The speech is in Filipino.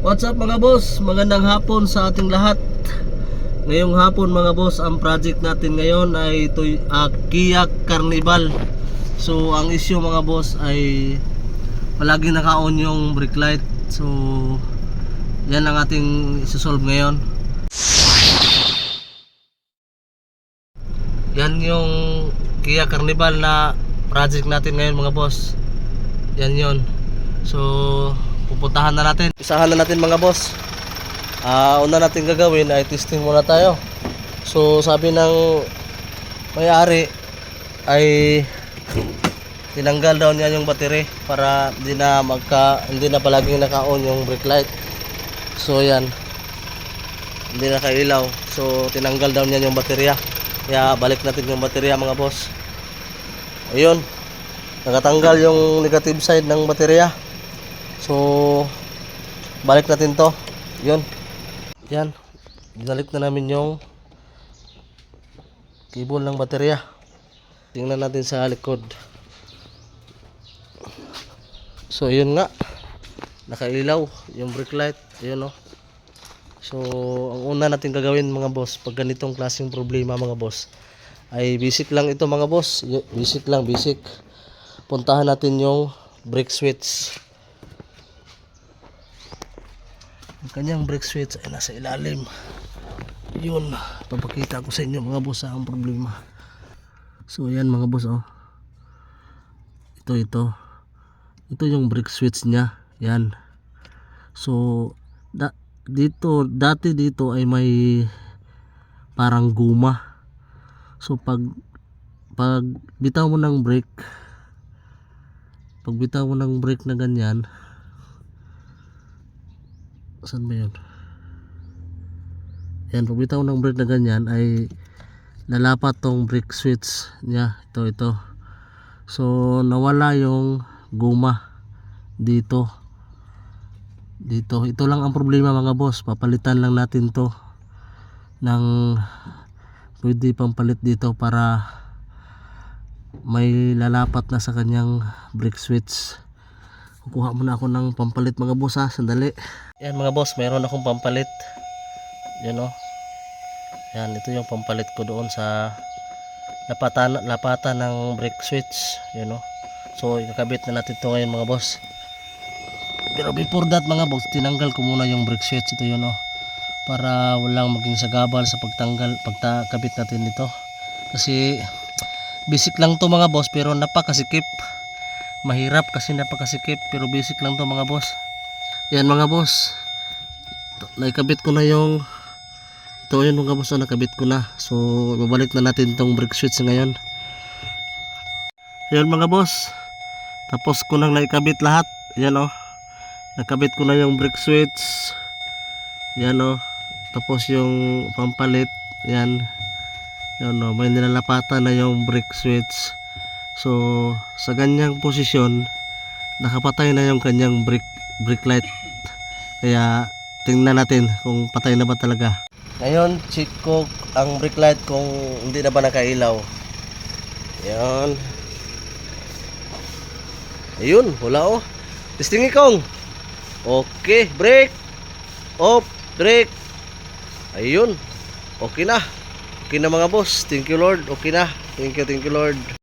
What's up mga boss? Magandang hapon sa ating lahat. Ngayong hapon mga boss, ang project natin ngayon ay ito, uh, Kia Carnival. So ang issue mga boss ay palagi naka-on yung brake light. So yan ang ating isosolve ngayon. Yan yung Kia Carnival na project natin ngayon mga boss. Yan yon. So pupuntahan na natin. Isahan na natin mga boss. Ah, una natin gagawin ay testing muna tayo. So sabi ng may-ari ay tinanggal daw niya yung battery para hindi na magka hindi na palaging naka-on yung brake light. So yan. Hindi na kailaw. So tinanggal daw niya yung baterya. Kaya balik natin yung baterya mga boss. Ayun. Nakatanggal yung negative side ng baterya. So, balik natin to. Yun. Yan. Binalik na namin yung cable ng baterya. Tingnan natin sa likod. So, yun nga. Nakailaw yung brake light. Ayun oh. So, ang una natin gagawin mga boss, pag ganitong klaseng problema mga boss, ay basic lang ito mga boss. Basic lang, basic. Puntahan natin yung brake switch. Ang kanyang brake switch ay nasa ilalim. Yun, papakita ko sa inyo mga boss ang problema. So ayan mga boss oh. Ito ito. Ito yung brake switch niya. Yan. So da, dito dati dito ay may parang guma. So pag pag bitaw mo ng brake pag bitaw mo ng brake na ganyan saan ba yun? Yan pag bitaw ng brake na ganyan ay lalapat tong brake switch niya. Ito ito. So nawala yung guma dito. Dito. Ito lang ang problema mga boss. Papalitan lang natin to ng pwede pang palit dito para may lalapat na sa kanyang brake switch kukuha muna ako ng pampalit mga boss ha? Sandali. Yan mga boss mayroon akong pampalit. Yan o yan ito yung pampalit ko doon sa lapatan, lapatan ng brake switch. Yan o so ikakabit na natin to ngayon mga boss. Pero before that mga boss tinanggal ko muna yung brake switch ito yun o para walang maging sagabal sa pagtanggal pagkabit natin dito kasi basic lang to mga boss pero napakasikip mahirap kasi napakasikip pero basic lang to mga boss. Yan mga boss. Ito, naikabit ko na yung ito yun mga boss oh, nakabit ko na. So babalik na natin tong brake switch ngayon. Yan mga boss. Tapos ko nang naikabit lahat. Yan oh. Nakabit ko na yung brake switch. Yan oh. Tapos yung pampalit. Yan. Yan oh. May nilalapatan na yung brake switch so sa ganyang posisyon nakapatay na yung kanyang brake brake light. Kaya tingnan natin kung patay na ba talaga. Ngayon check ko ang brake light kung hindi na ba nakailaw. Yan ayun wala oh. Testing ikong. Okay brake off brake ayun. Okay na. Okay na mga boss. Thank you lord. Okay na. Thank you thank you lord